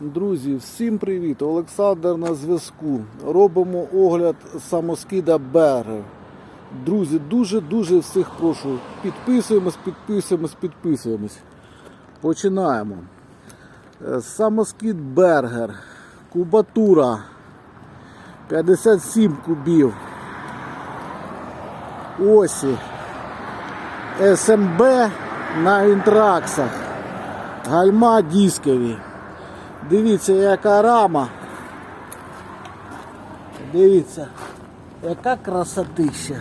Друзі, всім привіт! Олександр на зв'язку. Робимо огляд самоскида Бергер. Друзі, дуже-дуже всіх прошу. Підписуємось, підписуємось, підписуємось. Починаємо. Е, Самоскид Бергер. Кубатура 57 кубів. Осі. СМБ на інтраксах. Гальма дискові. Дивіться, яка рама. Дивіться, яка красотища.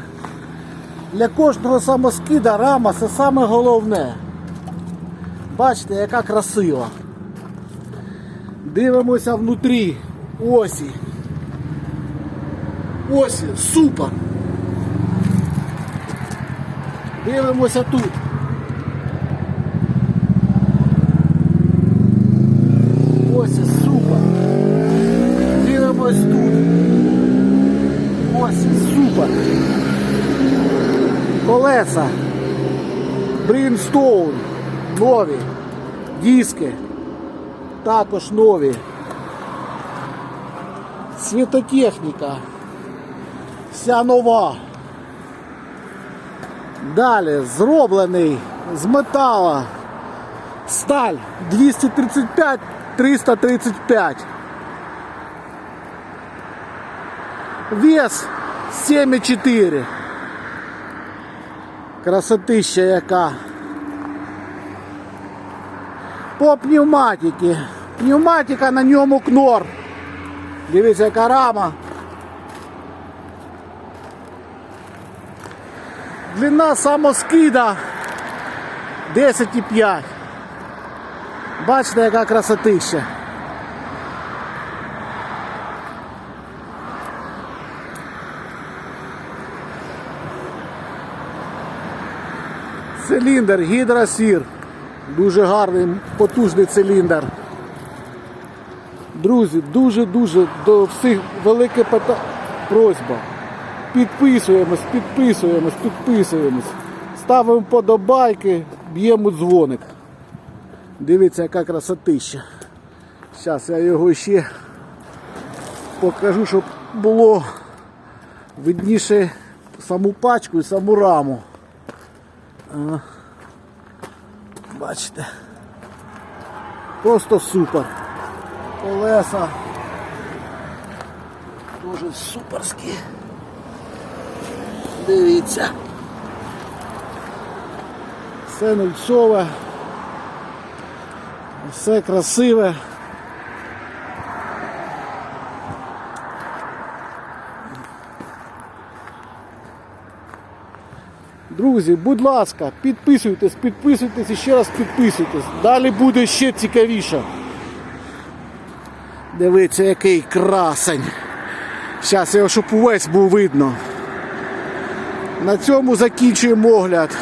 Для кожного самоскида рама це саме головне. Бачите, яка красива. Дивимося внутрі. Осі. Осі, супер. Дивимося тут. Колеса. Брінстоун. Нові. Диски. Також нові. Світотехніка. Вся нова. Далі зроблений з метала. Сталь 235 335. Вес 7,4. Красотища яка. По пневматиці. Пневматика на ньому кнор. Дивіться, яка рама. Длина самоскида 10,5. Бачите, яка красотища. Циліндр, гідросір. Дуже гарний, потужний циліндр. Друзі, дуже-дуже до всіх велике пита... просьба. Підписуємось, підписуємось, підписуємось. Ставимо подобайки, б'ємо дзвоник. Дивіться, яка красотища. Зараз я його ще покажу, щоб було видніше саму пачку і саму раму. А, Бачите. Просто супер. Колеса. Дуже суперські. Дивіться. Все нульцове. Все красиве. Друзі, будь ласка, підписуйтесь, підписуйтесь і ще раз підписуйтесь. Далі буде ще цікавіше. Дивіться, який красень. Зараз його, щоб увесь був видно. На цьому закінчуємо огляд.